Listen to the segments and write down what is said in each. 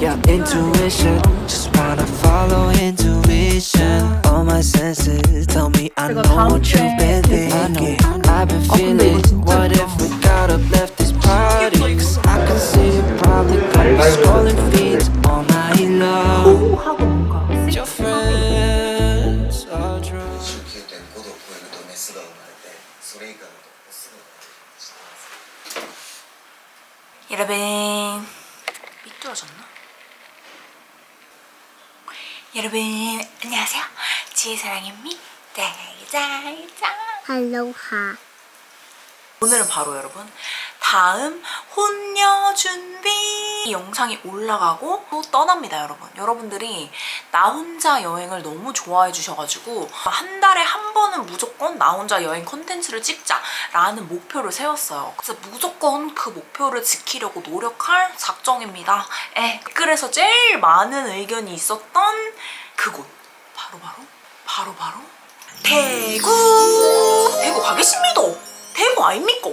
your intuition. Just wanna follow intuition. All my senses tell me I know what you've been thinking. I've been feeling. What if we got up left this party? Cause I can see you probably got me scrolling feeds all night long. Your friends are drunk. 19.5度を超えるとメスが生まれて、それ以外はオスが生まれてきます。やらべー。 여러분 안녕하세요. 지혜사랑입니다. 짤짤짤 할로하. 오늘은 바로 여러분 다음 혼녀 준비 이 영상이 올라가고 또 떠납니다 여러분. 여러분들이 나 혼자 여행을 너무 좋아해 주셔가지고 한 달에 한 번은 무조건 나 혼자 여행 컨텐츠를 찍자 라는 목표를 세웠어요. 그래서 무조건 그 목표를 지키려고 노력할 작정입니다. 에 댓글에서 제일 많은 의견이 있었던 그곳. 바로바로 바로바로 대구! 대구 가겠습니다. 대구 아닙니까?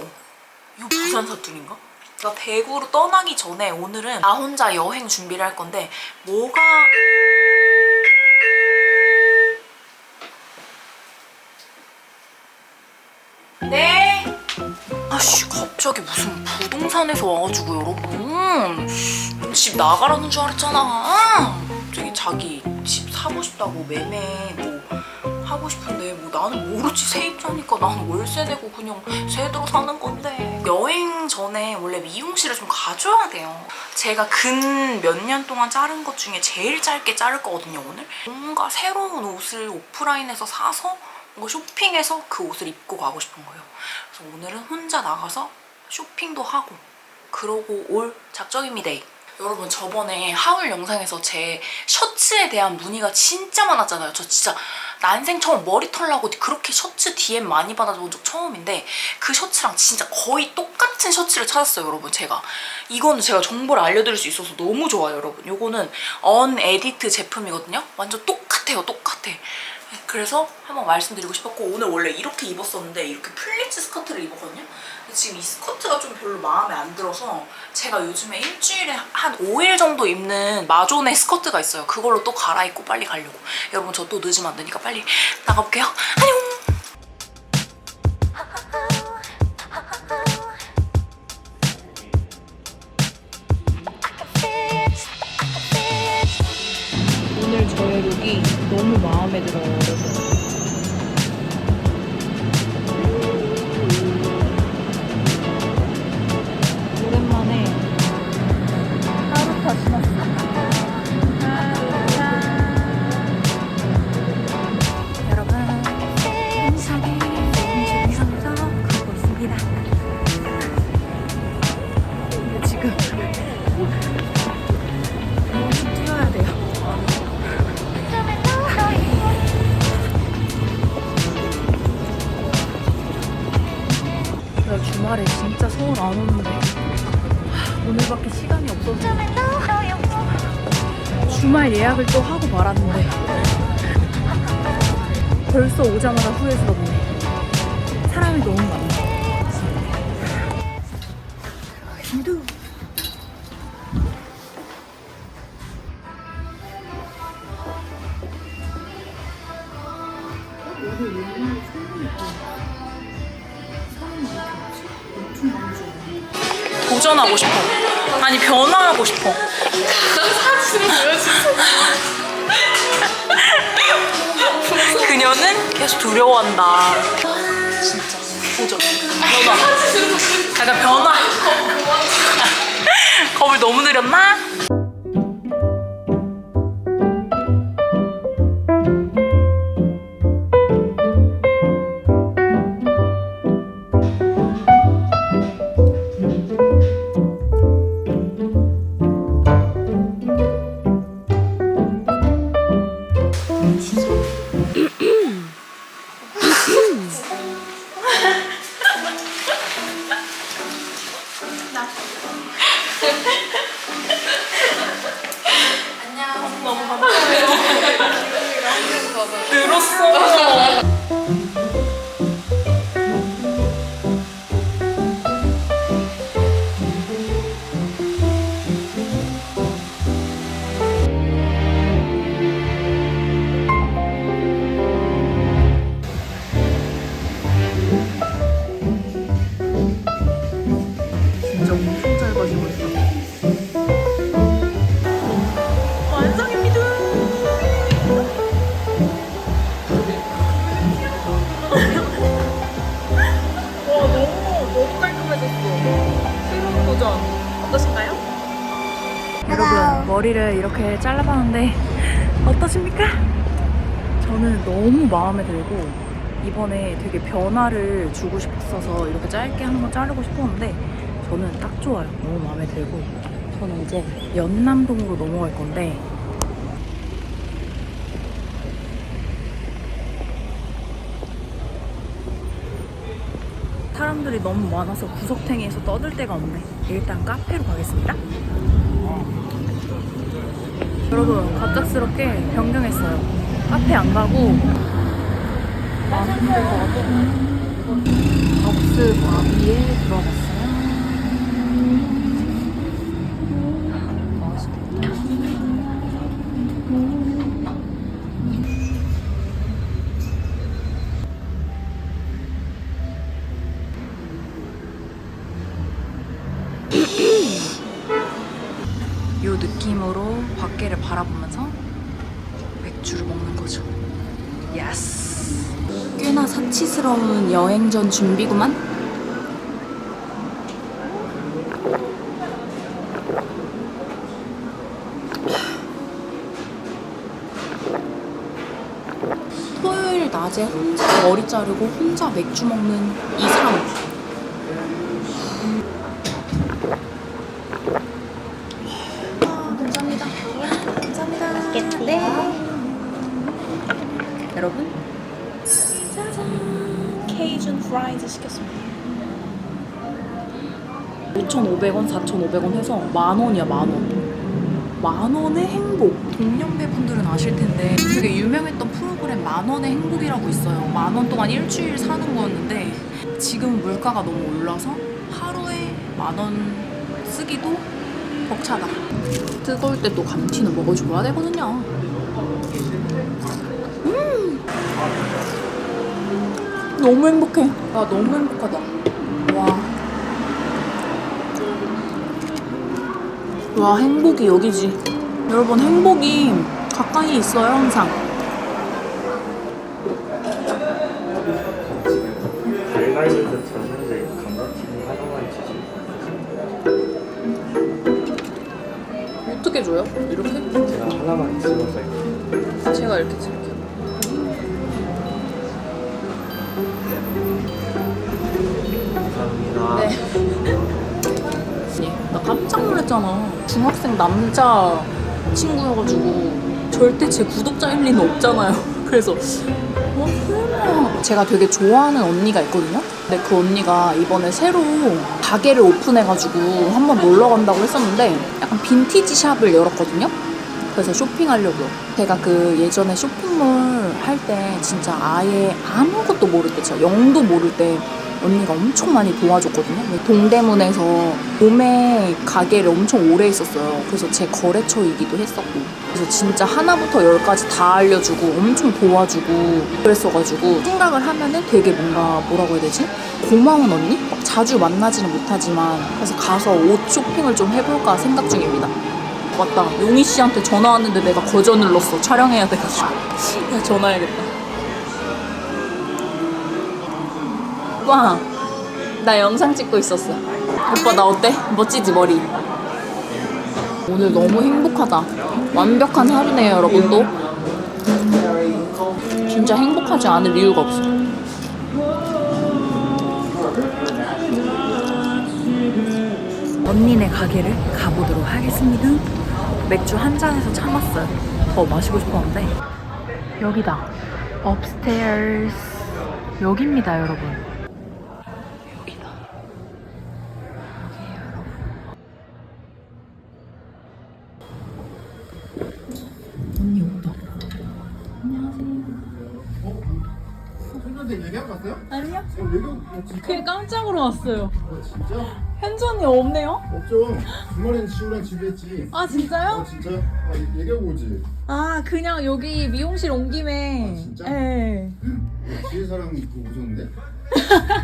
이거 부산 사투리인가? 나 대구로 떠나기 전에 오늘은 나 혼자 여행 준비를 할 건데 뭐가 네? 아씨 갑자기 무슨 부동산에서 와가지고 여러분. 집 나가라는 줄 알았잖아. 저기 자기 집 사고 싶다고 매매 뭐 하고 싶은데 뭐 나는 모르지. 세입자니까 나는 월세 내고 그냥 제대로 사는 건데 여행 전에 원래 미용실을 좀 가줘야 돼요. 제가 근 몇 년 동안 자른 것 중에 제일 짧게 자를 거거든요 오늘. 뭔가 새로운 옷을 오프라인에서 사서 뭔가 쇼핑해서 그 옷을 입고 가고 싶은 거예요. 그래서 오늘은 혼자 나가서 쇼핑도 하고 그러고 올 작정입니다. 여러분 저번에 하울 영상에서 제 셔츠에 대한 문의가 진짜 많았잖아요. 저 진짜 난생 처음 머리 털라고 그렇게 셔츠 DM 많이 받아본 적 처음인데 그 셔츠랑 진짜 거의 똑같은 셔츠를 찾았어요 여러분 제가. 이거는 제가 정보를 알려드릴 수 있어서 너무 좋아요 여러분. 이거는 언에디트 제품이거든요. 완전 똑같아요 똑같아. 그래서 한번 말씀드리고 싶었고 오늘 원래 이렇게 입었었는데 이렇게 플리츠 스커트를 입었거든요. 지금 이 스커트가 좀 별로 마음에 안 들어서 제가 요즘에 일주일에 한 5일 정도 입는 마존의 스커트가 있어요. 그걸로 또 갈아입고 빨리 가려고. 여러분 저 또 늦으면 안 되니까 빨리 나가볼게요. 안녕! 하고 말았는데 벌써 오자마자 후회스럽네 사람이 너무 많네 힘들 도전하고 싶어. 아니 변화하고 싶어. 계속 두려워한다. 진짜 도전. 변화. 약간 변화. 겁을 너무 들였나? 늘었 이렇게 잘라봤는데 어떠십니까? 저는 너무 마음에 들고 이번에 되게 변화를 주고 싶었어서 이렇게 짧게 한번 자르고 싶었는데 저는 딱 좋아요. 너무 마음에 들고 저는 이제 연남동으로 넘어갈 건데 사람들이 너무 많아서 구석탱이에서 떠들 데가 없네. 일단 카페로 가겠습니다. 여러분 갑작스럽게 변경했어요. 카페 안 가고 많은 데 가고 벅스 바비에 들어갔어요. 꽤나 사치스러운 여행 전 준비구만. 토요일 낮에 혼자 머리 자르고 혼자 맥주 먹는 이 삶. 감사합니다. 감사합니다. 맛있겠네. 여러분. 짜잔. 케이준 프라이즈 시켰습니다. 5,500원, 4,500원 해서 만 원이야, 만 원. 만 원의 행복. 동년배 분들은 아실 텐데 되게 유명했던 프로그램 만 원의 행복이라고 있어요. 만 원 동안 일주일 사는 거였는데 지금 물가가 너무 올라서 하루에 만 원 쓰기도 벅차다. 뜨거울 때 또 감튀는 먹어줘야 되거든요. 너무 행복해. 아, 너무 행복하다. 와. 와, 행복이 여기지. 여러분, 행복이 가까이 있어요, 항상. 졌는데 하나만 어떻게 줘요? 이렇게? 제가 하나만 찍어서 이렇게 제가 이렇게 드릴게요. 네. 나 깜짝 놀랐잖아. 중학생 남자 친구여가지고 절대 제 구독자일 리는 없잖아요. 그래서 어, 설마. 제가 되게 좋아하는 언니가 있거든요. 근데 그 언니가 이번에 새로 가게를 오픈해가지고 한번 놀러 간다고 했었는데 약간 빈티지 샵을 열었거든요. 그래서 쇼핑하려고요. 제가 그 예전에 쇼핑몰 할 때 진짜 아예 아무것도 모를 때, 진짜 영도 모를 때 언니가 엄청 많이 도와줬거든요. 동대문에서 봄에 가게를 엄청 오래 했었어요. 그래서 제 거래처이기도 했었고. 그래서 진짜 하나부터 열까지 다 알려주고 엄청 도와주고 그랬어가지고 생각을 하면은 되게 뭔가 뭐라고 해야 되지? 고마운 언니? 막 자주 만나지는 못하지만 그래서 가서 옷 쇼핑을 좀 해볼까 생각 중입니다. 맞다. 용희 씨한테 전화 왔는데 내가 거절 눌렀어. 촬영해야 돼가지고. 전화해야겠다. 오빠, 나 영상 찍고 있었어. 오빠 나 어때? 멋지지 머리? 오늘 너무 행복하다. 완벽한 하루네요, 여러분도. 진짜 행복하지 않을 이유가 없어. 언니네 가게를 가보도록 하겠습니다. 맥주 한 잔에서 참았어요. 더 마시고 싶었는데 여기다. 업스테어스 여기입니다, 여러분. 그냥 깜짝으로 왔어요. 어, 진짜? 현전이 없네요. 없죠. 주말엔 지우랑 집에 아어 진짜요? 진짜? 아 얘- 얘기하고 오지. 아 그냥 여기 미용실 온 김에. 아, 진짜? 네. 지혜 사랑 그 오셨는데?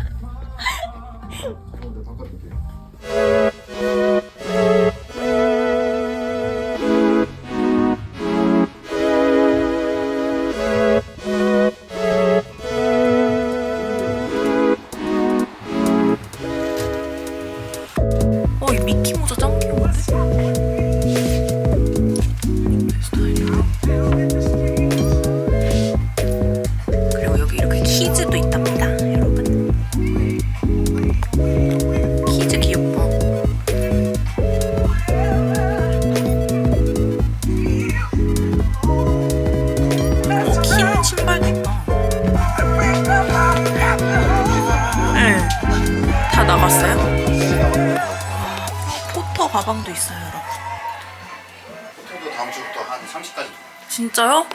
진짜요?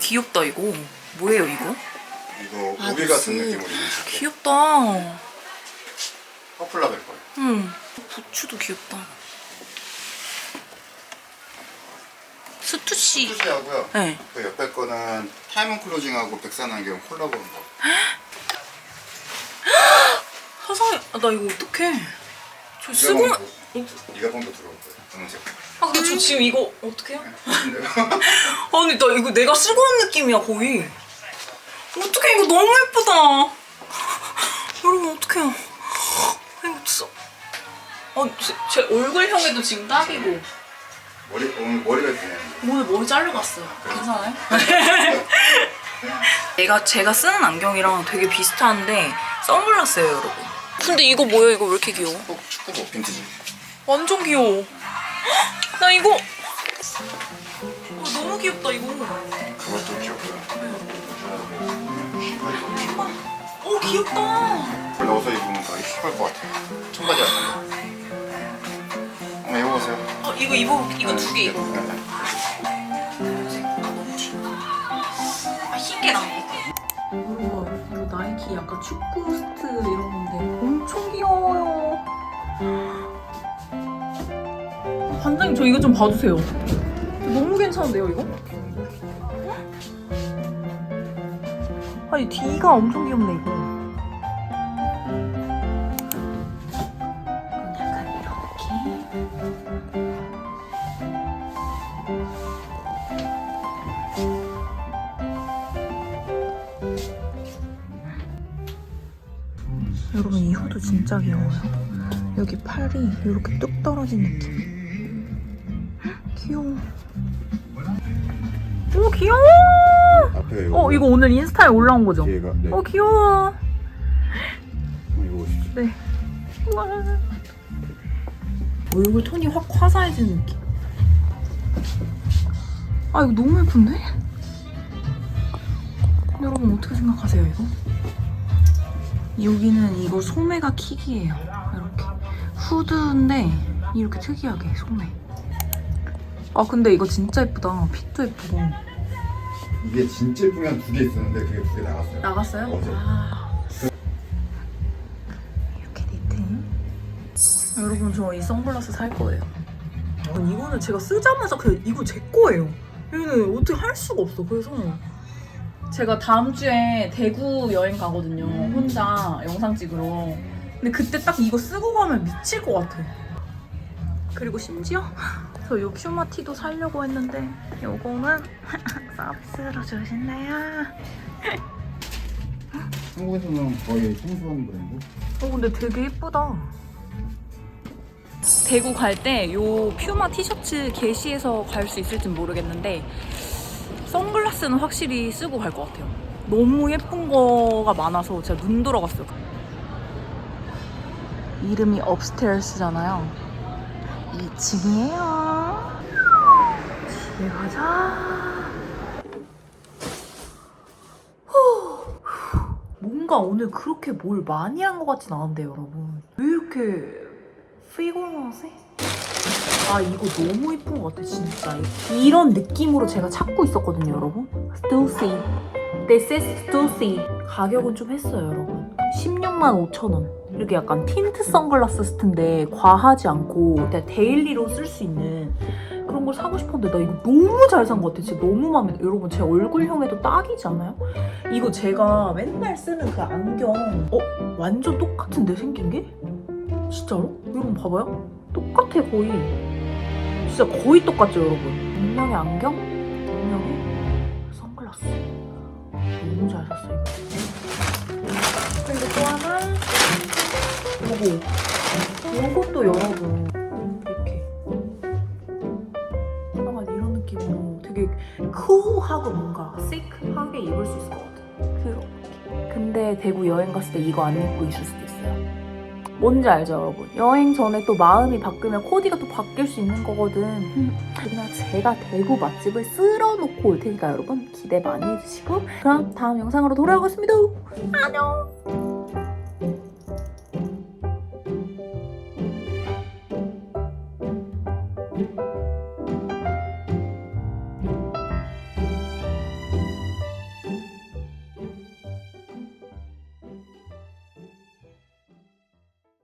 귀엽다 이거. 뭐예요 이거? 이거 아, 모빌 같은 무슨- 느낌으로 귀엽다. 퍼플라벨 거예요. 응. 부츠도 귀엽다. 스투시. 투시하고요. 네. 그 옆에 거는 타이먼 클로징하고 백산 안경 콜라보한 거. 화상이. 아, 나 이거 어떡해. 저 쓰고. 이가 봉도 들어올 거예요. 검은색. 아 근데 저 지금 이거 어떡해요? 근데요? 아니 나 이거 내가 쓰고 온 느낌이야 거의. 어떡해 이거 너무 예쁘다. 여러분 어떡해요. 이거 진짜. 아, 제, 제 얼굴형에도 지금 딱이고. 머리 오늘 머리가 그냥 오늘 머리 자르갔어요. 괜찮아요? 얘가 제가 쓰는 안경이랑 되게 비슷한데 선글라스예요, 여러분. 근데 이거 뭐야? 이거 왜 이렇게 귀여워? 축구 축구복 빈티지. 완전 귀여워. 헉, 나 이거 어, 너무 귀엽다 이거. 그것도 귀엽고요. 어 귀엽다. 넣어서 입으면 더 힙할 것 같아요. 청바지 같은 거. 한번 입어보세요. 어 이거 이거 이거 두 개 입어. 네. 아 흰개랑 이거. 이거 나이키 약간 축구 스트 이런 건데 반장님 저 이거 좀 봐주세요. 너무 괜찮은데요 이거? 아니 뒤가 엄청 귀엽네 이거. 약간 이렇게. 여러분 이 후드 진짜 귀여워요. 여기 팔이 이렇게 뚝 떨어진 느낌. 앞에 어 이거 오늘 인스타에 올라온 거죠? 뒤에가 네. 어 귀여워. 한번 입어보시죠. 네. 우와. 얼굴 톤이 확 화사해진 느낌. 아 이거 너무 예쁜데? 여러분 어떻게 생각하세요 이거? 여기는 이거 소매가 킥이에요. 이렇게 후드인데 이렇게 특이하게 소매. 아 근데 이거 진짜 예쁘다. 핏도 예쁘고. 이게 진짜 예쁘면 두개 있었는데 그게 두 개 나갔어요. 나갔어요? 어제. 아. 이렇게 니팅. 여러분 저 이 선글라스 살 거예요. 아, 이거는 제가 쓰자마자 그냥 이거 제 거예요. 이거는 어떻게 할 수가 없어. 그래서 제가 다음 주에 대구 여행 가거든요. 혼자 영상 찍으러. 근데 그때 딱 이거 쓰고 가면 미칠 것 같아. 그리고 심지어 저요 퓨마 티도 살려고 했는데 요거는 서비스로 주신대요. 한국에서는 거의 생소한 브랜드. 어 근데 되게 예쁘다. 대구 갈 때 요 퓨마 티셔츠 게시해서 갈 수 있을진 모르겠는데 선글라스는 확실히 쓰고 갈 것 같아요. 너무 예쁜 거가 많아서 제가 눈 돌아갔어요. 이름이 업스테어스잖아요. 2층이에요. 집에 가자. 뭔가 오늘 그렇게 뭘 많이 한 것 같진 않은데 여러분. 왜 이렇게 피곤하지? 아 이거 너무 이쁜 것 같아 진짜. 이런 느낌으로 제가 찾고 있었거든요 여러분. Stussy This is Stussy 가격은 좀 했어요 여러분. 16만 5천 원. 이렇게 약간 틴트 선글라스 스트인데 과하지 않고 데일리로 쓸 수 있는 그런 걸 사고 싶었는데 나 이거 너무 잘 산 것 같아. 진짜 너무 마음에 들어. 여러분 제 얼굴형에도 딱이지 않아요? 이거 제가 맨날 쓰는 그 안경 어? 완전 똑같은데 생긴 게? 진짜로? 여러분 봐봐요. 똑같아 거의. 진짜 거의 똑같죠 여러분. 분명히 안경? 분명히 선글라스. 너무 잘 샀어 이거. 그리고 또 하나? 요거. 요것도 여러분 쿨하고 뭔가 시크하게 입을 수 있을 것 같아요. 그렇게. 근데 대구 여행 갔을 때 이거 안 입고 있을 수도 있어요. 뭔지 알죠, 여러분? 여행 전에 또 마음이 바뀌면 코디가 또 바뀔 수 있는 거거든. 그냥 제가 대구 맛집을 쓸어놓고 올 테니까 여러분 기대 많이 해주시고 그럼 다음 영상으로 돌아오겠습니다. 안녕.